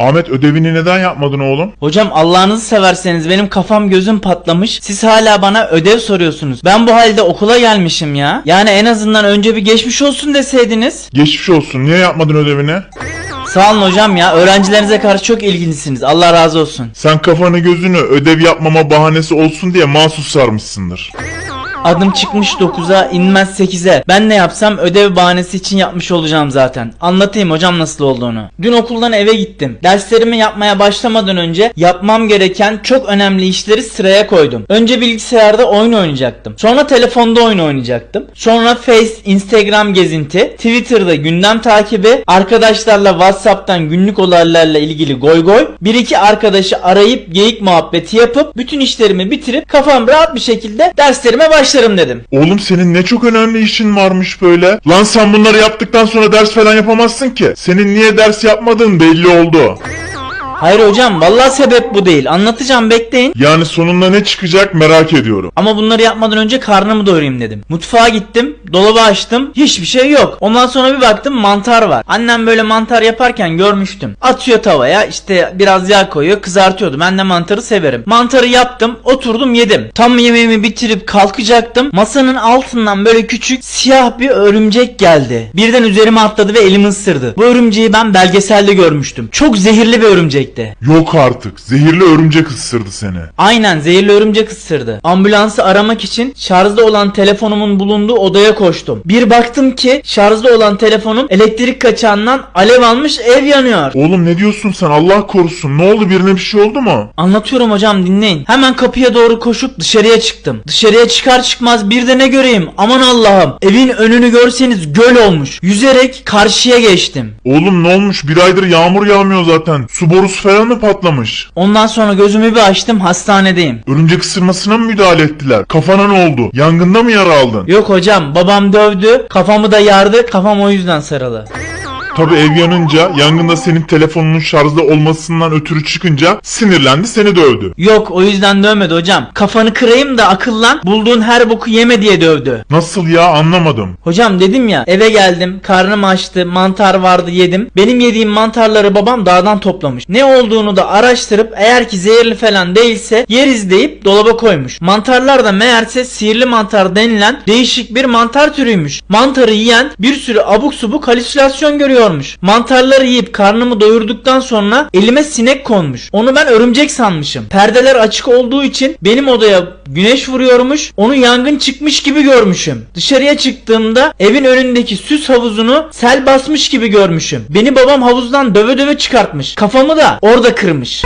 Ahmet ödevini neden yapmadın oğlum? Hocam Allah'ınızı severseniz benim kafam gözüm patlamış. Siz hala bana ödev soruyorsunuz. Ben bu halde okula gelmişim ya. Yani en azından önce bir geçmiş olsun deseydiniz. Geçmiş olsun. Niye yapmadın ödevini? Sağ olun hocam ya. Öğrencilerinize karşı çok ilgilisiniz. Allah razı olsun. Sen kafanı gözünü ödev yapmama bahanesi olsun diye mahsus sarmışsındır. Adım çıkmış 9'a inmez 8'e. Ben ne yapsam ödev bahanesi için yapmış olacağım zaten. Anlatayım hocam nasıl olduğunu. Dün okuldan eve gittim. Derslerimi yapmaya başlamadan önce yapmam gereken çok önemli işleri sıraya koydum. Önce bilgisayarda oyun oynayacaktım. Sonra telefonda oyun oynayacaktım. Sonra Face, Instagram gezinti, Twitter'da gündem takibi, arkadaşlarla WhatsApp'tan günlük olaylarla ilgili goy goy, bir iki arkadaşı arayıp geyik muhabbeti yapıp bütün işlerimi bitirip kafam rahat bir şekilde derslerime başlarım dedim. Oğlum senin ne çok önemli işin varmış böyle. Lan sen bunları yaptıktan sonra ders falan yapamazsın ki. Senin niye ders yapmadığın belli oldu. Hayır hocam vallahi sebep bu değil. Anlatacağım bekleyin. Yani sonunda ne çıkacak merak ediyorum. Ama bunları yapmadan önce karnımı doyurayım dedim. Mutfağa gittim, dolabı açtım, hiçbir şey yok. Ondan sonra bir baktım mantar var. Annem böyle mantar yaparken görmüştüm. Atıyor tavaya, işte biraz yağ koyuyor, kızartıyordu. Ben de mantarı severim. Mantarı yaptım, oturdum yedim. Tam yemeğimi bitirip kalkacaktım. Masanın altından böyle küçük siyah bir örümcek geldi. Birden üzerime atladı ve elimi ısırdı. Bu örümceği ben belgeselde görmüştüm. Çok zehirli bir örümcekti. Yok artık. Zehirli örümcek ısırdı seni. Aynen zehirli örümcek ısırdı. Ambulansı aramak için şarjda olan telefonumun bulunduğu odaya koştum. Bir baktım ki şarjda olan telefonum elektrik kaçağından alev almış ev yanıyor. Oğlum ne diyorsun sen? Allah korusun. Ne oldu? Birine bir şey oldu mu? Anlatıyorum hocam dinleyin. Hemen kapıya doğru koşup dışarıya çıktım. Dışarıya çıkar çıkmaz bir de ne göreyim? Aman Allah'ım. Evin önünü görseniz göl olmuş. Yüzerek karşıya geçtim. Oğlum ne olmuş? Bir aydır yağmur yağmıyor zaten. Su borusu falan mı patlamış? Ondan sonra gözümü bir açtım hastanedeyim. Örümcek ısırmasına mı müdahale ettiler? Kafana ne oldu? Yangında mı yara aldın? Yok hocam babam dövdü kafamı da yardı kafam o yüzden sarılı. Tabi ev yanınca yangında senin telefonunun şarjda olmasından ötürü çıkınca sinirlendi seni dövdü. Yok o yüzden dövmedi hocam. Kafanı kırayım da akıllan bulduğun her boku yeme diye dövdü. Nasıl ya anlamadım. Hocam dedim ya eve geldim karnım açtı mantar vardı yedim. Benim yediğim mantarları babam dağdan toplamış. Ne olduğunu da araştırıp eğer ki zehirli falan değilse yeriz deyip dolaba koymuş. Mantarlar da meğerse sihirli mantar denilen değişik bir mantar türüymüş. Mantarı yiyen bir sürü abuk subuk halüsinasyon görüyormuş. Mantarları yiyip karnımı doyurduktan sonra elime sinek konmuş. Onu ben örümcek sanmışım. Perdeler açık olduğu için benim odaya güneş vuruyormuş. Onu yangın çıkmış gibi görmüşüm. Dışarıya çıktığımda evin önündeki süs havuzunu sel basmış gibi görmüşüm. Beni babam havuzdan döve döve çıkartmış. Kafamı da orada kırmış.